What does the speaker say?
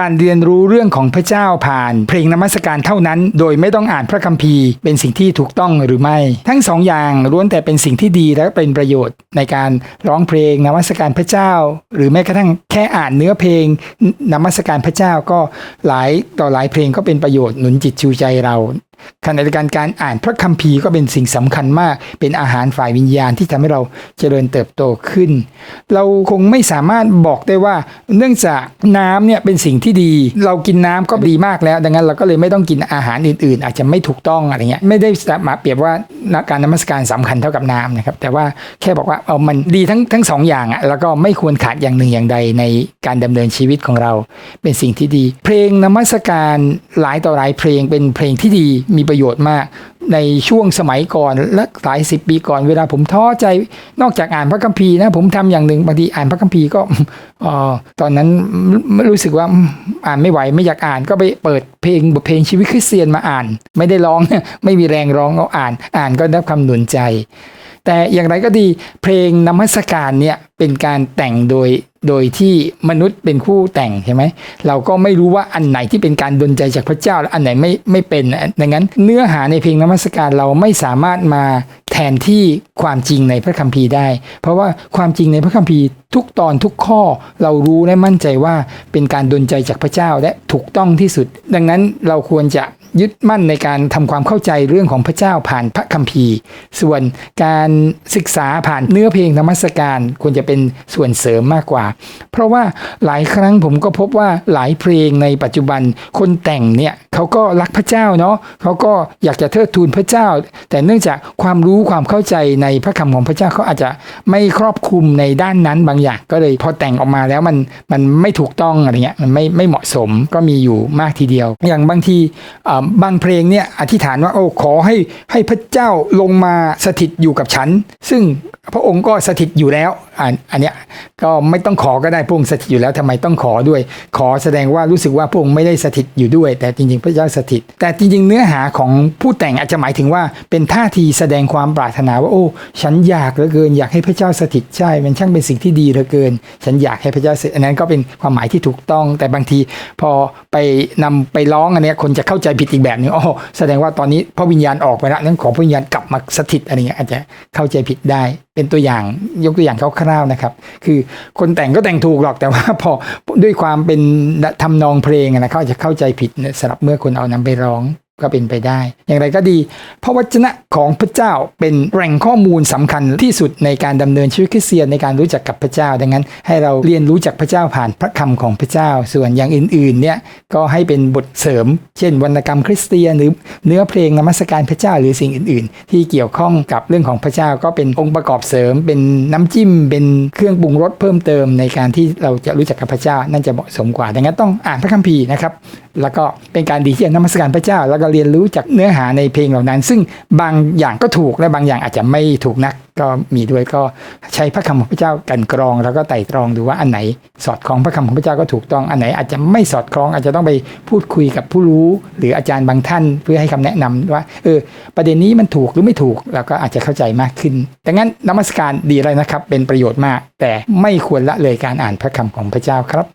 การเรียนรู้เรื่องของพระเจ้าผ่านเพลงนมัสการเท่านั้น โดยไม่ต้องอ่านพระคัมภีร์ เป็นสิ่งที่ถูกต้องหรือไม่ ทั้งสองอย่างล้วนแต่เป็นสิ่งที่ดีและเป็นประโยชน์ ในการร้องเพลงนมัสการพระเจ้า หรือแม้กระทั่งแค่อ่านเนื้อเพลงนมัสการพระเจ้าก็หลายต่อหลายเพลงก็เป็นประโยชน์หนุนจิตชูใจเรา ขณะเดียวกันการอ่านพระคัมภีร์ก็เป็นสิ่งสำคัญมาก เป็นอาหารฝ่ายวิญญาณที่ทำให้เราเจริญเติบโตขึ้น เราคงไม่สามารถบอกได้ว่า เนื่องจากน้ำเนี่ยเป็นสิ่งที่ดี เรากินน้ำก็ดีมากแล้ว ดังนั้นเราก็เลยไม่ต้องกินอาหารอื่น ๆ อาจจะไม่ถูกต้องอะไรเงี้ยไม่ได้มาเปรียบว่าการนมัสการสำคัญเท่ากับน้ำนะครับแต่ว่าแค่บอกว่าเอามันดีทั้งทั้งสองอย่างอะแล้วก็ไม่ควรขาดอย่างหนึ่งอย่างใดในการดำเนินชีวิตของเรา เป็นสิ่งที่ดี เพลงนมัสการหลายต่อหลายเพลงเป็นเพลงที่ดีมีประโยชน์มาก ในช่วงสมัยก่อนและหลายสิบปีก่อนเวลาผมท้อใจนอกจากอ่านพระคัมภีร์นะผมทำอย่างหนึ่งบางทีอ่านพระคัมภีร์ก็ออตอนนั้นไม่รู้สึกว่าอ่านไม่ไหวไม่อยากอ่านก็ไปเปิดเพลงบทเพลงชีวิตคริสเตียนมาอ่าน ไม่ได้ร้องไม่มีแรงร้องเอาอ่าน อ่านก็ได้คำหนุนใจ แต่อย่างไรก็ดีเพลงนมัสการเนี่ยเป็นการแต่งโดย โดยที่มนุษย์เป็นผู้แต่งใช่ไหมเราก็ไม่รู้ว่าอันไหนที่เป็นการดลใจจากพระเจ้าและอันไหนไม่ไม่เป็นดังนั้นเนื้อหาในเพลงนมัสการเราไม่สามารถมาแทนที่ความจริงในพระคัมภีร์ได้ เพราะว่าความจริงในพระคัมภีร์ทุกตอนทุกข้อเรารู้และมั่นใจว่าเป็นการดลใจจากพระเจ้าและถูกต้องที่สุด ดังนั้นเราควรจะ ยึดมั่นในการทำความเข้าใจเรื่องของพระเจ้าผ่านพระคัมภีร์ ส่วนการศึกษาผ่านเนื้อเพลงธรรมสการควรจะเป็นส่วนเสริมมากกว่า เพราะว่าหลายครั้งผมก็พบว่าหลายเพลงในปัจจุบันคนแต่งเนี่ย เขาก็รักพระเจ้าเนาะเขาก็อยากจะเทิดทูนพระเจ้า แต่เนื่องจากความรู้ความเข้าใจในพระคำของพระเจ้าเขาอาจจะไม่ครอบคลุมในด้านนั้นบางอย่างก็เลยพอแต่งออกมาแล้วมันมันไม่ถูกต้องอะไรเงี้ยมันไม่ไม่เหมาะสมก็มีอยู่มากทีเดียว อย่างบางทีบางเพลงเนี่ยอธิษฐานว่าโอ้ขอให้ให้พระเจ้าลงมาสถิตอยู่กับฉัน ซึ่งพระองค์ก็สถิตอยู่แล้วอันอันเนี้ยก็ไม่ต้องขอก็ได้พระองค์สถิตอยู่แล้วทำไมต้องขอด้วย ขอแสดงว่ารู้สึกว่าพระองค์ไม่ได้สถิตอยู่ด้วย แต่จริงๆพระเจ้าสถิต แต่จริงๆ เนื้อหาของผู้แต่งอาจจะหมายถึงว่าเป็นท่าทีแสดงความปรารถนาว่าโอ้ ฉันอยากเหลือเกินอยากให้พระเจ้าสถิตใช่มันช่างเป็นสิ่งที่ดีเหลือเกิน ฉันอยากให้พระเจ้าสถิตอันนั้นก็เป็นความหมายที่ถูกต้อง แต่บางทีพอไปนำไปร้องอันนี้คนจะเข้าใจผิดอีกแบบนึงอ๋อแสดงว่าตอนนี้พระวิญญาณออกไปแล้วนั้นขอพระวิญญาณกลับมาสถิตอะไรเงี้ยอาจจะเข้าใจผิดได้ เป็นตัวอย่างยกตัวอย่างคร่าวๆนะครับ คือคนแต่งก็แต่งถูกหรอกแต่ว่าพอด้วยความเป็นทำนองเพลงนะเขาจะเข้าใจผิดสำหรับเมื่อคนเอานำไปร้อง ก็เป็นไปได้ อย่างไรก็ดี พระวจนะของพระเจ้าเป็นแหล่งข้อมูลสำคัญที่สุดในการดำเนินชีวิตคริสเตียนในการรู้จักกับพระเจ้า ดังนั้น ให้เราเรียนรู้จักพระเจ้าผ่านพระคำของพระเจ้า ส่วนอย่างอื่นๆเนี่ยก็ให้เป็นบทเสริม เช่น วรรณกรรมคริสเตียนหรือเนื้อเพลงนมัสการพระเจ้าหรือสิ่งอื่น ๆ ที่เกี่ยวข้องกับเรื่องของพระเจ้าก็เป็นองค์ประกอบเสริม เป็นน้ำจิ้ม เป็นเครื่องปรุงรสเพิ่มเติมในการที่เราจะรู้จักกับพระเจ้านั่นจะเหมาะสมกว่า ดังนั้นต้องอ่านพระคัมภีร์นะครับแล้วก็เป็นการดีที่จะนมัสการพระเจ้าแล้วก็เรียนรู้จากเนื้อหาในเพลงเหล่านั้น ซึ่งบางอย่างก็ถูกและบางอย่างอาจจะไม่ถูกนักก็มีด้วยก็ใช้พระคำของพระเจ้ากันกรอง แล้วก็ไต่ตรองดูว่าอันไหนสอดคล้องพระคำของพระเจ้าก็ถูกต้องอันไหนอาจจะไม่สอดคล้องอาจจะต้องไปพูดคุยกับผู้รู้ หรืออาจารย์บางท่านเพื่อให้คำแนะนำว่าเออประเด็นนี้มันถูกหรือไม่ถูกเราก็อาจจะเข้าใจมากขึ้นดังนั้นนมัสการดีเลยนะครับ เป็นประโยชน์มาก แต่ไม่ควรละเลยการอ่านพระคำของพระเจ้าครับ